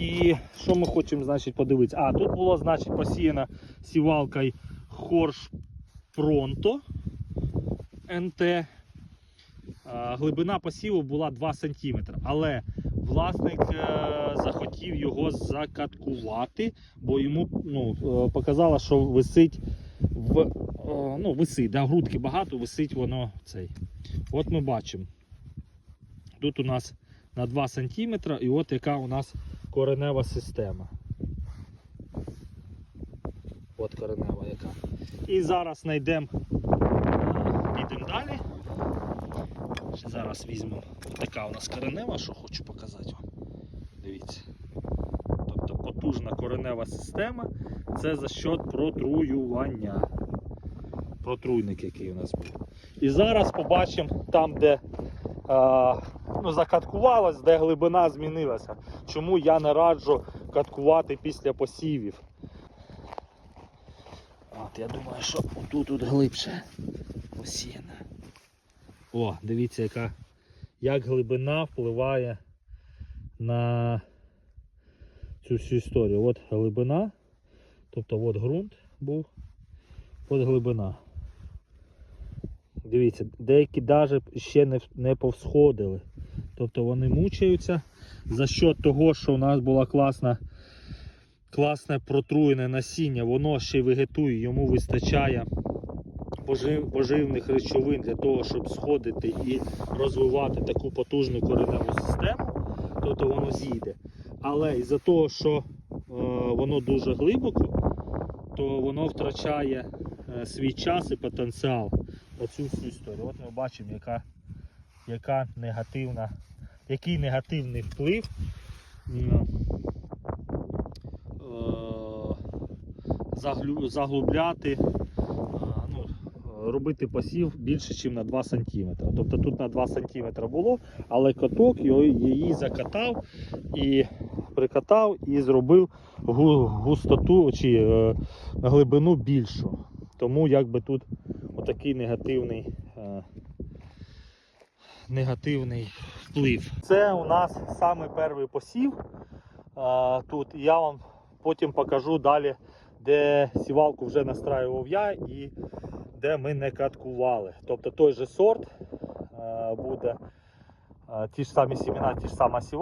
І що ми хочемо значить, подивитися? А, тут було значить, посіяна сівалкою Хорш Пронто НТ. Глибина посіву була 2 см, але власник е, захотів його закаткувати, бо йому ну, е, показало, що висить в е, ну, висить, да, грудки багато, висить воно цей. От ми бачимо. Тут у нас на 2 см і от яка у нас коренева система. От коренева яка. І зараз знайдемо, підемо далі. Зараз візьмемо така у нас коренева, що хочу показати вам. Дивіться. Тобто потужна коренева система це за счет протруювання. Протруйник, який у нас був. І зараз побачимо там, де а, ну, закаткувалось, де глибина змінилася. Чому я не раджу каткувати після посівів. От, я думаю, що тут тут глибше посіяна. О, дивіться, яка, як глибина впливає на цю всю історію. От глибина, тобто от ґрунт був, от глибина. Дивіться, деякі навіть ще не, не повсходили. Тобто вони мучаються за счет того, що у нас була класна, класне протруєне насіння, воно ще вегетує, йому вистачає пожив, поживних речовин для того, щоб сходити і розвивати таку потужну кореневу систему, тобто воно зійде. Але із-за того, що е, воно дуже глибоко, то воно втрачає е, свій час і потенціал на цю всю історію. От ми бачимо, яка, яка негативна, який негативний вплив е, заглубляти, е, ну, робити посів більше, ніж на 2 см. Тобто тут на 2 см було, але каток її закатав і прикатав і зробив густоту чи е, глибину більшу. Тому якби тут отакий негативний, негативний вплив. Це у нас саме перший посів. тут я вам потім покажу далі, де сівалку вже настраював я і де ми не каткували. Тобто той же сорт буде, ті ж самі сімена, ті ж сама сівалка.